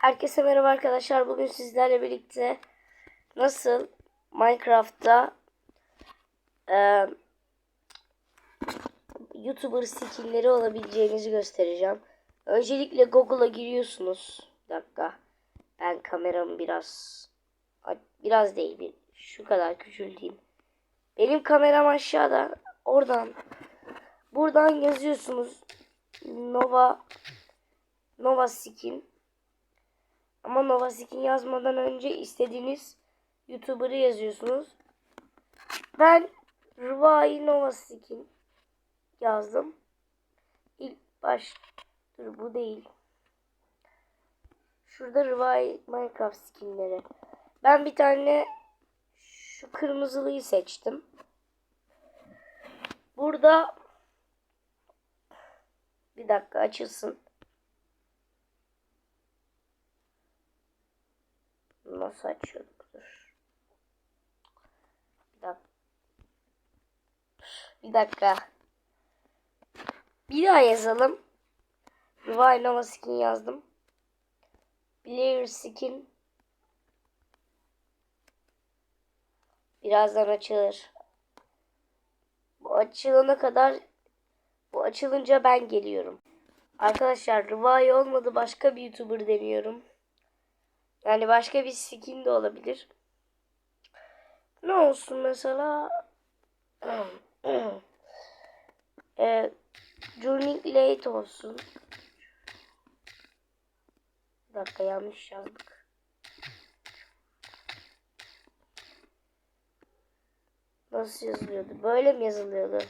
Herkese merhaba arkadaşlar. Bugün sizlerle birlikte nasıl Minecraft'ta e, YouTuber skinleri olabileceğinizi göstereceğim. Öncelikle Google'a giriyorsunuz. Bir dakika. Ben kameramı biraz biraz değil bir şu kadar küçülteyim. Benim kameram aşağıda. Oradan buradan yazıyorsunuz. Nova Nova skin ama Nova Skin yazmadan önce istediğiniz YouTuber'ı yazıyorsunuz. Ben Rıvai Nova Skin yazdım. İlk baş dur bu değil. Şurada Rıvai Minecraft skinleri. Ben bir tane şu kırmızılıyı seçtim. Burada bir dakika açılsın. Nasıl açıyorduk? Dur. Bir dakika. Bir dakika. Bir daha yazalım. Revive Nova Skin yazdım. Player Skin. Birazdan açılır. Bu açılana kadar bu açılınca ben geliyorum. Arkadaşlar Revive olmadı başka bir YouTuber deniyorum. Yani başka bir skin de olabilir. Ne olsun mesela? e, Journey Late olsun. Bir dakika yanlış yazdık. Nasıl yazılıyordu? Böyle mi yazılıyordu?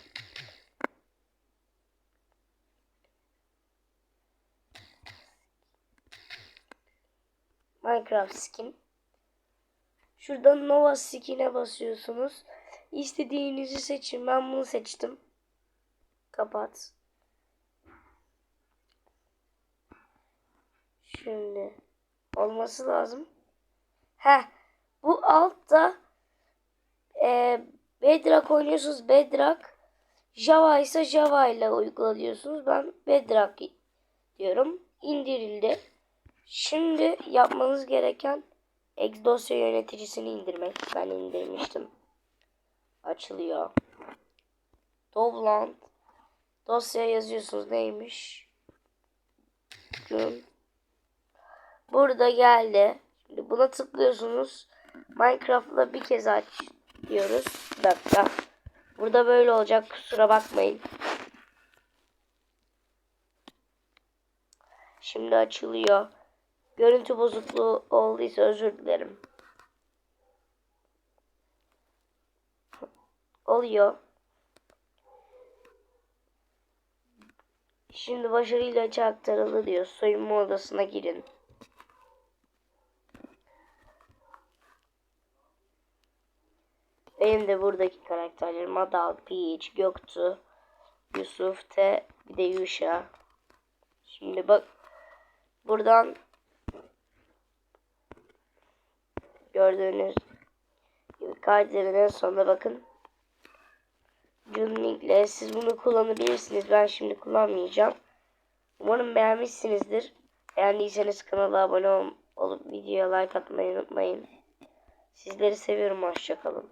Minecraft skin. Şuradan Nova skin'e basıyorsunuz. İstediğinizi seçin. Ben bunu seçtim. Kapat. Şimdi olması lazım. Heh. Bu altta e, Bedrock oynuyorsunuz. Bedrock Java ise Java ile uygulanıyorsunuz. Ben Bedrock diyorum. İndirildi. Şimdi yapmanız gereken X dosya yöneticisini indirmek. Ben indirmiştim. Açılıyor. Dovland. Dosya yazıyorsunuz. Neymiş? Gün. Burada geldi. Şimdi buna tıklıyorsunuz. Minecraft'la bir kez aç diyoruz. Bir dakika. Burada böyle olacak. Kusura bakmayın. Şimdi açılıyor. Görüntü bozukluğu olduysa özür dilerim. Oluyor. Şimdi başarıyla aktarıldı diyor. Soyunma odasına girin. Benim de buradaki karakterlerim Adal, Peach, Göktuğ, Yusuf, T, bir de Yuşa. Şimdi bak buradan Gördüğünüz gibi kaydların en sonuna bakın. Junlink'le siz bunu kullanabilirsiniz. Ben şimdi kullanmayacağım. Umarım beğenmişsinizdir. Beğendiyseniz kanala abone ol olup videoya like atmayı unutmayın. Sizleri seviyorum. Hoşçakalın.